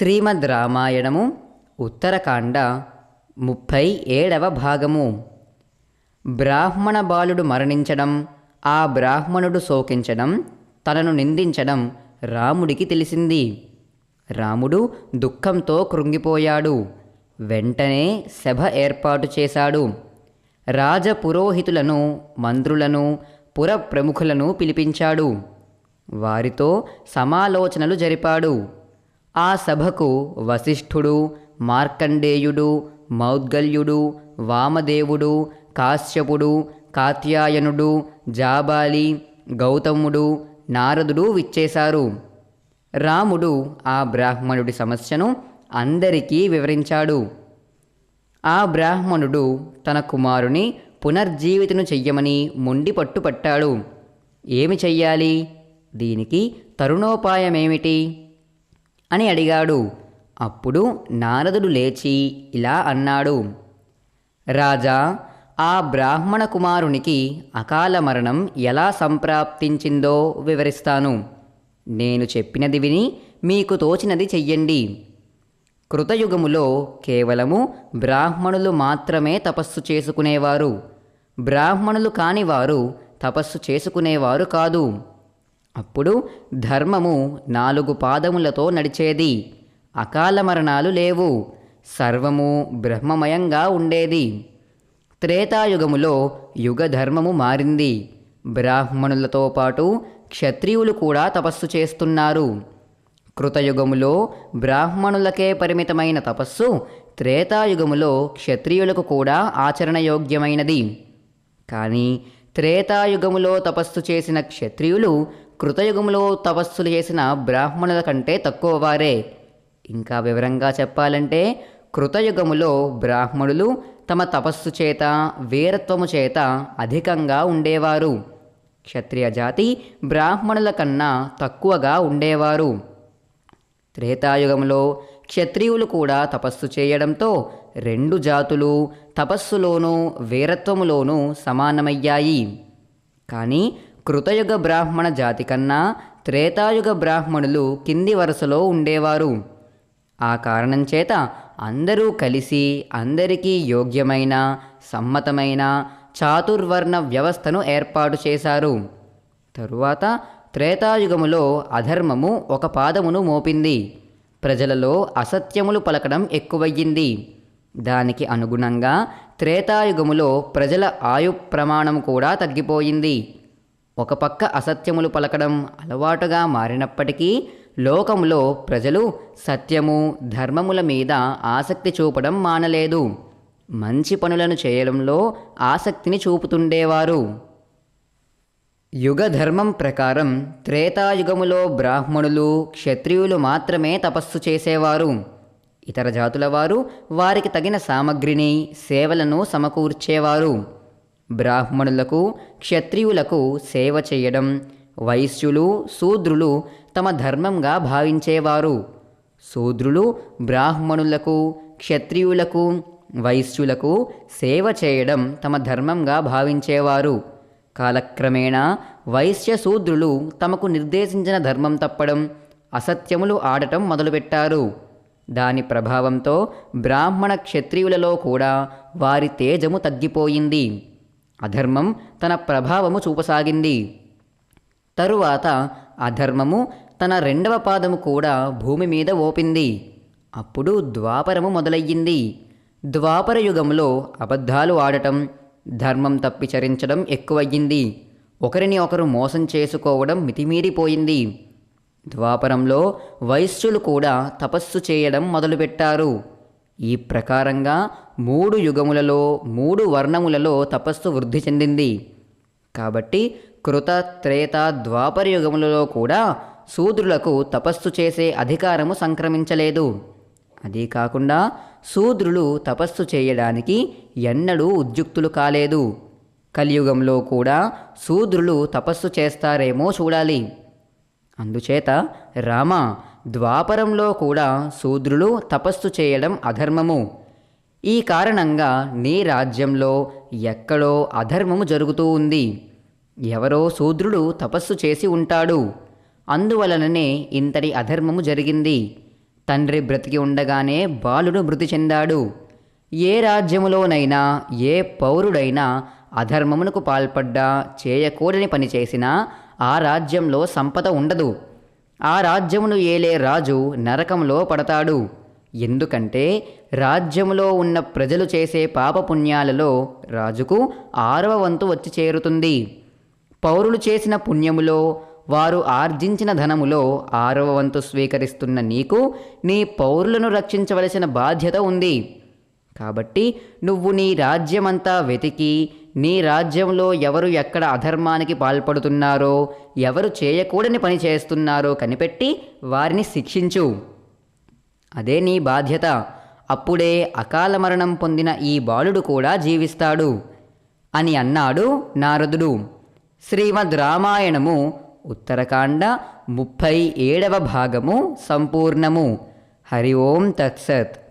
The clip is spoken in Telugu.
శ్రీమద్ రామాయణము ఉత్తరకాండ ముప్పై ఏడవ భాగము. బ్రాహ్మణ బాలుడు మరణించడం ఆ బ్రాహ్మణుడు శోకించడం తనను నిందించడం రాముడికి తెలిసింది. రాముడు దుఃఖంతో కృంగిపోయాడు. వెంటనే సభ ఏర్పాటు చేశాడు. రాజపురోహితులను మంత్రులను పుర ప్రముఖులను పిలిపించాడు. వారితో సమాలోచనలు జరిపాడు. ఆ సభకు వశిష్ఠుడు మార్కండేయుడు మౌద్గల్యుడు వామదేవుడు కాశ్యపుడు కాత్యాయనుడు జాబాలి గౌతముడు నారదుడు విచ్చేశారు. రాముడు ఆ బ్రాహ్మణుడి సమస్యను అందరికీ వివరించాడు. ఆ బ్రాహ్మణుడు తన కుమారుని పునర్జీవితను చెయ్యమని మొండి పట్టుపట్టాడు. ఏమి చెయ్యాలి? దీనికి తరుణోపాయమేమిటి? అని అడిగాడు. అప్పుడు నారదుడు లేచి ఇలా అన్నాడు. రాజా ఆ బ్రాహ్మణ కుమారునికి అకాల మరణం ఎలా సంప్రాప్తించిందో వివరిస్తాను. నేను చెప్పినది విని మీకు తోచినది చెయ్యండి. కృతయుగములో కేవలము బ్రాహ్మణులు మాత్రమే తపస్సు చేసుకునేవారు. బ్రాహ్మణులు కానివారు తపస్సు చేసుకునేవారు కాదు. అప్పుడు ధర్మము నాలుగు పాదములతో నడిచేది. అకాల మరణాలు లేవు. సర్వము బ్రహ్మమయంగా ఉండేది. త్రేతాయుగములో యుగధర్మము మారింది. బ్రాహ్మణులతో పాటు క్షత్రియులు కూడా తపస్సు చేస్తున్నారు. కృతయుగములో బ్రాహ్మణులకే పరిమితమైన తపస్సు త్రేతాయుగములో క్షత్రియులకు కూడా ఆచరణయోగ్యమైనది. కానీ త్రేతాయుగములో తపస్సు చేసిన క్షత్రియులు కృతయుగంలో తపస్సులు చేసిన బ్రాహ్మణుల కంటే తక్కువ వారే. ఇంకా వివరంగా చెప్పాలంటే కృతయుగములో బ్రాహ్మణులు తమ తపస్సు చేత వీరత్వము చేత అధికంగా ఉండేవారు. క్షత్రియ జాతి బ్రాహ్మణుల కన్నా తక్కువగా ఉండేవారు. త్రేతాయుగంలో క్షత్రియులు కూడా తపస్సు చేయడంతో రెండు జాతులు తపస్సులోనూ వీరత్వములోనూ సమానమయ్యాయి. కానీ కృతయుగ బ్రాహ్మణ జాతి కన్నా త్రేతాయుగ బ్రాహ్మణులు కింది వరుసలో ఉండేవారు. ఆ కారణం చేత అందరూ కలిసి అందరికీ యోగ్యమైన సమ్మతమైన చాతుర్వర్ణ వ్యవస్థను ఏర్పాటు చేశారు. తరువాత త్రేతాయుగములో అధర్మము ఒక పాదమును మోపింది. ప్రజలలో అసత్యములు పలకడం ఎక్కువయ్యింది. దానికి అనుగుణంగా త్రేతాయుగములో ప్రజల ఆయు ప్రమాణం కూడా తగ్గిపోయింది. ఒక పక్క అసత్యములు పలకడం అలవాటుగా మారినప్పటికీ లోకములో ప్రజలు సత్యము ధర్మముల మీద ఆసక్తి చూపడం మానలేదు. మంచి పనులను చేయడంలో ఆసక్తిని చూపుతుండేవారు. యుగ ధర్మం ప్రకారం త్రేతాయుగములో బ్రాహ్మణులు క్షత్రియులు మాత్రమే తపస్సు చేసేవారు. ఇతర జాతుల వారు వారికి తగిన సామగ్రిని సేవలను సమకూర్చేవారు. బ్రాహ్మణులకు క్షత్రియులకు సేవ చేయడం వైశ్యులు శూద్రులు తమ ధర్మంగా భావించేవారు. శూద్రులు బ్రాహ్మణులకు క్షత్రియులకు వైశ్యులకు సేవ చేయడం తమ ధర్మంగా భావించేవారు. కాలక్రమేణా వైశ్య శూద్రులు తమకు నిర్దేశించిన ధర్మం తప్పడం అసత్యములు ఆడటం మొదలుపెట్టారు. దాని ప్రభావంతో బ్రాహ్మణ క్షత్రియులలో కూడా వారి తేజము తగ్గిపోయింది. అధర్మం తన ప్రభావము చూపసాగింది. తరువాత అధర్మము తన రెండవ పాదము కూడా భూమి మీద ఓపింది అప్పుడు ద్వాపరము మొదలయ్యింది. ద్వాపర యుగంలో అబద్ధాలు ఆడటం ధర్మం తప్పిచరించడం ఎక్కువయ్యింది. ఒకరిని ఒకరు మోసం చేసుకోవడం మితిమీరిపోయింది. ద్వాపరంలో వైశ్యులు కూడా తపస్సు చేయడం మొదలుపెట్టారు. ఈ ప్రకారంగా మూడు యుగములలో మూడు వర్ణములలో తపస్సు వృద్ధి చెందింది. కాబట్టి కృత త్రేత ద్వాపర యుగములలో కూడా శూద్రులకు తపస్సు చేసే అధికారము సంక్రమించలేదు. అదీ కాకుండా శూద్రులు తపస్సు చేయడానికి ఎన్నడూ ఉద్యుక్తులు కాలేదు. కలియుగంలో కూడా శూద్రులు తపస్సు చేస్తారేమో చూడాలి. అందుచేత రామ ద్వాపరంలో కూడా శూద్రులు తపస్సు చేయడం అధర్మము. ఈ కారణంగా నీ రాజ్యంలో ఎక్కడో అధర్మము జరుగుతూ ఉంది. ఎవరో శూద్రుడు తపస్సు చేసి ఉంటాడు. అందువలననే ఇంతటి అధర్మము జరిగింది. తండ్రి బ్రతికి ఉండగానే బాలుడు మృతి చెందాడు. ఏ రాజ్యములోనైనా ఏ పౌరుడైనా అధర్మమునకు పాల్పడ్డా చేయకూడని పని చేసినా ఆ రాజ్యంలో సంపద ఉండదు. ఆ రాజ్యమును ఏలే రాజు నరకంలో పడతాడు. ఎందుకంటే రాజ్యములో ఉన్న ప్రజలు చేసే పాపపుణ్యాలలో రాజుకు ఆరవ వంతు వచ్చి చేరుతుంది. పౌరులు చేసిన పుణ్యములో వారు ఆర్జించిన ధనములో ఆరవ వంతు స్వీకరిస్తున్న నీకు నీ పౌరులను రక్షించవలసిన బాధ్యత ఉంది. కాబట్టి నువ్వు నీ రాజ్యమంతా వెతికి నీ రాజ్యంలో ఎవరు ఎక్కడ అధర్మానికి పాల్పడుతున్నారో ఎవరు చేయకూడని పని చేస్తున్నారో కనిపెట్టి వారిని శిక్షించు. అదే నీ బాధ్యత. అప్పుడే అకాల మరణం పొందిన ఈ బాలుడు కూడా జీవిస్తాడు అని అన్నాడు నారదుడు. శ్రీమద్ రామాయణము ఉత్తరకాండ ముప్పై ఏడవ భాగము సంపూర్ణము. హరి ఓం తత్సత్.